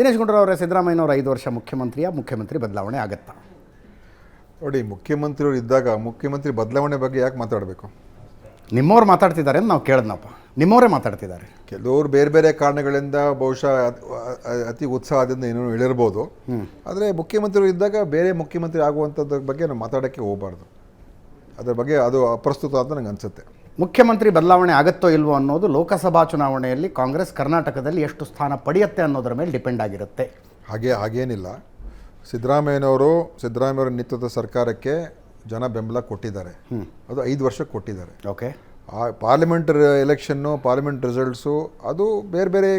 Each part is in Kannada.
ದಿನೇಶ್ ಗುಂಡೂರಾವ್ ಅವರೇ ಸಿದ್ದರಾಮಯ್ಯನವರು ಐದು ವರ್ಷ ಮುಖ್ಯಮಂತ್ರಿಯ ಮುಖ್ಯಮಂತ್ರಿ ಬದಲಾವಣೆ ಆಗುತ್ತಾ? ನೋಡಿ ಮುಖ್ಯಮಂತ್ರಿಗಳು ಇದ್ದಾಗ ಮುಖ್ಯಮಂತ್ರಿ ಬದಲಾವಣೆ ಬಗ್ಗೆ ಯಾಕೆ ಮಾತಾಡಬೇಕು? ನಿಮ್ಮವ್ರು ಮಾತಾಡ್ತಿದ್ದಾರೆ ಅಂತ ನಾವು ಕೇಳಿದ್ನಪ್ಪ. ನಿಮ್ಮವರೇ ಮಾತಾಡ್ತಿದ್ದಾರೆ. ಕೆಲವರು ಬೇರೆ ಬೇರೆ ಕಾರಣಗಳಿಂದ ಬಹುಶಃ ಅತ್- ಅ- ಅತಿ ಉತ್ಸಾಹದಿಂದ ಏನೋ ಹೇಳಿರ್ಬೋದು. ಆದರೆ ಮುಖ್ಯಮಂತ್ರಿಗಳು ಇದ್ದಾಗ ಬೇರೆ ಮುಖ್ಯಮಂತ್ರಿ ಆಗುವಂಥದ್ದು ಬಗ್ಗೆ ನಾವು ಮಾತಾಡೋಕ್ಕೆ ಹೋಗಬಾರ್ದು. ಅದರ ಬಗ್ಗೆ ಅದು ಅಪ್ರಸ್ತುತ ಅಂತ ನಂಗೆ ಅನಿಸುತ್ತೆ. ಮುಖ್ಯಮಂತ್ರಿ ಬದಲಾವಣೆ ಆಗತ್ತೋ ಇಲ್ವೋ ಅನ್ನೋದು ಲೋಕಸಭಾ ಚುನಾವಣೆಯಲ್ಲಿ ಕಾಂಗ್ರೆಸ್ ಕರ್ನಾಟಕದಲ್ಲಿ ಎಷ್ಟು ಸ್ಥಾನ ಪಡೆಯುತ್ತೆ ಅನ್ನೋದರ ಮೇಲೆ ಡಿಪೆಂಡ್ ಆಗಿರುತ್ತೆ. ಹಾಗೆ ಹಾಗೇನಿಲ್ಲ. ಸಿದ್ದರಾಮಯ್ಯನವರು ಸಿದ್ದರಾಮಯ್ಯವರ ನೇತೃತ್ವದ ಸರ್ಕಾರಕ್ಕೆ ಜನ ಬೆಂಬಲ ಕೊಟ್ಟಿದ್ದಾರೆ. ಅದು ಐದು ವರ್ಷ ಕೊಟ್ಟಿದ್ದಾರೆ. ಓಕೆ. ಆ ಪಾರ್ಲಿಮೆಂಟ್ ಎಲೆಕ್ಷನ್ನು ಪಾರ್ಲಿಮೆಂಟ್ ರಿಸಲ್ಟ್ಸು ಅದು ಬೇರೆ ಬೇರೆ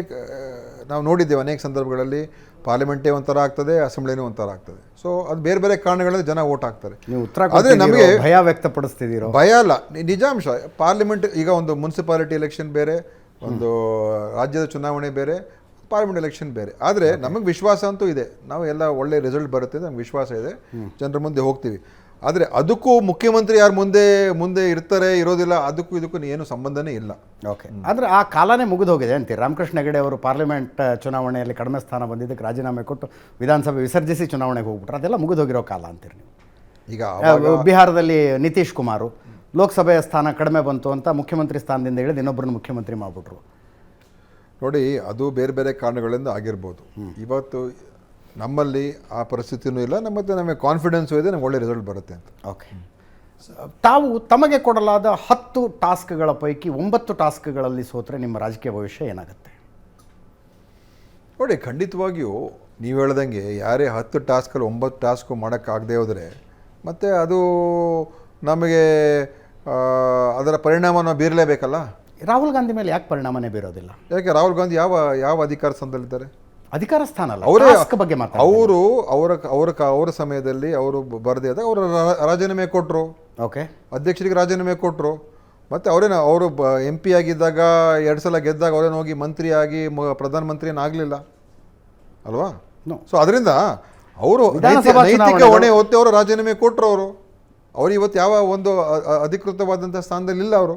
ನಾವು ನೋಡಿದ್ದೇವೆ ಅನೇಕ ಸಂದರ್ಭಗಳಲ್ಲಿ ಪಾರ್ಲಿಮೆಂಟೇ ಒಂಥರ ಆಗ್ತದೆ ಅಸೆಂಬ್ಲಿನೂ ಒಂಥರ ಆಗ್ತದೆ. ಸೊ ಅದು ಬೇರೆ ಬೇರೆ ಕಾರಣಗಳಲ್ಲಿ ಜನ ಓಟ್ ಹಾಕ್ತಾರೆ. ಉತ್ತರ ಆದರೆ ನಮಗೆ ಭಯ ವ್ಯಕ್ತಪಡಿಸ್ತಿದ್ದೀರೋ? ಭಯ ಅಲ್ಲ ನಿಜಾಂಶ ಪಾರ್ಲಿಮೆಂಟ್ ಈಗ ಒಂದು ಮುನ್ಸಿಪಾಲಿಟಿ ಎಲೆಕ್ಷನ್ ಬೇರೆ ಒಂದು ರಾಜ್ಯದ ಚುನಾವಣೆ ಬೇರೆ ಪಾರ್ಲಿಮೆಂಟ್ ಎಲೆಕ್ಷನ್ ಬೇರೆ. ಆದರೆ ನಮಗೆ ವಿಶ್ವಾಸ ಅಂತೂ ಇದೆ. ನಾವು ಎಲ್ಲ ಒಳ್ಳೆ ರಿಸಲ್ಟ್ ಬರುತ್ತೆ ನಮ್ಗೆ ವಿಶ್ವಾಸ ಇದೆ. ಜನರ ಮುಂದೆ ಹೋಗ್ತೀವಿ. ಆದರೆ ಅದಕ್ಕೂ ಮುಖ್ಯಮಂತ್ರಿ ಯಾರು ಮುಂದೆ ಮುಂದೆ ಇರ್ತಾರೆ ಇರೋದಿಲ್ಲ ಅದಕ್ಕೂ ಇದಕ್ಕೂ ಏನು ಸಂಬಂಧನೇ ಇಲ್ಲ. ಓಕೆ ಆದರೆ ಆ ಕಾಲನೇ ಮುಗಿದೋಗಿದೆ ಅಂತೀರಿ? ರಾಮಕೃಷ್ಣ ಹೆಗಡೆ ಅವರು ಪಾರ್ಲಿಮೆಂಟ್ ಚುನಾವಣೆಯಲ್ಲಿ ಕಡಿಮೆ ಸ್ಥಾನ ಬಂದಿದ್ದಕ್ಕೆ ರಾಜೀನಾಮೆ ಕೊಟ್ಟು ವಿಧಾನಸಭೆ ವಿಸರ್ಜಿಸಿ ಚುನಾವಣೆಗೆ ಹೋಗ್ಬಿಟ್ರು. ಅದೆಲ್ಲ ಮುಗಿದು ಹೋಗಿರೋ ಕಾಲ ಅಂತೀರಿ ನೀವು? ಈಗ ಬಿಹಾರದಲ್ಲಿ ನಿತೀಶ್ ಕುಮಾರು ಲೋಕಸಭೆಯ ಸ್ಥಾನ ಕಡಿಮೆ ಬಂತು ಅಂತ ಮುಖ್ಯಮಂತ್ರಿ ಸ್ಥಾನದಿಂದ ಹೇಳಿದ ಇನ್ನೊಬ್ಬರನ್ನು ಮುಖ್ಯಮಂತ್ರಿ ಮಾಡಿಬಿಟ್ರು. ನೋಡಿ ಅದು ಬೇರೆ ಬೇರೆ ಕಾರಣಗಳಿಂದ ಆಗಿರ್ಬೋದು. ಇವತ್ತು ನಮ್ಮಲ್ಲಿ ಆ ಪರಿಸ್ಥಿತಿನೂ ಇಲ್ಲ ನಮ್ಮ ಮತ್ತೆ ನಮಗೆ ಕಾನ್ಫಿಡೆನ್ಸು ಇದೆ ನಮ್ಗೆ ಒಳ್ಳೆ ರಿಸಲ್ಟ್ ಬರುತ್ತೆ ಅಂತ. ಓಕೆ ತಾವು ತಮಗೆ ಕೊಡಲಾದ ಹತ್ತು ಟಾಸ್ಕ್ಗಳ ಪೈಕಿ ಒಂಬತ್ತು ಟಾಸ್ಕ್ಗಳಲ್ಲಿ ಸೋತ್ರೆ ನಿಮ್ಮ ರಾಜಕೀಯ ಭವಿಷ್ಯ ಏನಾಗುತ್ತೆ? ನೋಡಿ ಖಂಡಿತವಾಗಿಯೂ ನೀವು ಹೇಳ್ದಂಗೆ ಯಾರೇ ಹತ್ತು ಟಾಸ್ಕಲ್ಲಿ ಒಂಬತ್ತು ಟಾಸ್ಕು ಮಾಡೋಕ್ಕಾಗದೇ ಹೋದರೆ ಮತ್ತು ಅದು ನಮಗೆ ಅದರ ಪರಿಣಾಮ ನಾವು ಬೀರಲೇಬೇಕಲ್ಲ? ರಾಹುಲ್ ಗಾಂಧಿ ಮೇಲೆ ಯಾಕೆ ಪರಿಣಾಮನೇ ಬೀರೋದಿಲ್ಲ? ಯಾಕೆ ರಾಹುಲ್ ಗಾಂಧಿ ಯಾವ ಯಾವ ಅಧಿಕಾರ ಸ್ಥಾನದಲ್ಲಿದ್ದಾರೆ ಅಧಿಕಾರ ಸ್ಥಾನ ಅಲ್ಲ ಅವರೇ ಬಗ್ಗೆ ಮಾತಾಡ ಅವರು ಅವರ ಅವರ ಅವರ ಸಮಯದಲ್ಲಿ ಅವರು ಬರದೇ ಆದಾಗ ಅವರು ರಾಜೀನಾಮೆ ಕೊಟ್ಟರು ಓಕೆ ಅಧ್ಯಕ್ಷರಿಗೆ ರಾಜೀನಾಮೆ ಕೊಟ್ಟರು ಮತ್ತು ಅವರೇನು ಅವರು ಎಂ ಪಿ ಆಗಿದ್ದಾಗ ಎರಡು ಸಲ ಗೆದ್ದಾಗ ಅವರೇನು ಹೋಗಿ ಮಂತ್ರಿ ಆಗಿ ಮ- ಪ್ರಧಾನಮಂತ್ರಿ ಏನಾಗಲಿಲ್ಲ ಅಲ್ವಾ. ಸೊ ಅದರಿಂದ ಅವರು ನೈತಿಕ ಹೊಣೆ ಹೊತ್ತೆ ಅವರು ರಾಜೀನಾಮೆ ಕೊಟ್ಟರು ಅವರು. ಅವರು ಇವತ್ತು ಯಾವ ಒಂದು ಅಧಿಕೃತವಾದಂಥ ಸ್ಥಾನದಲ್ಲಿ ಇಲ್ಲ ಅವರು.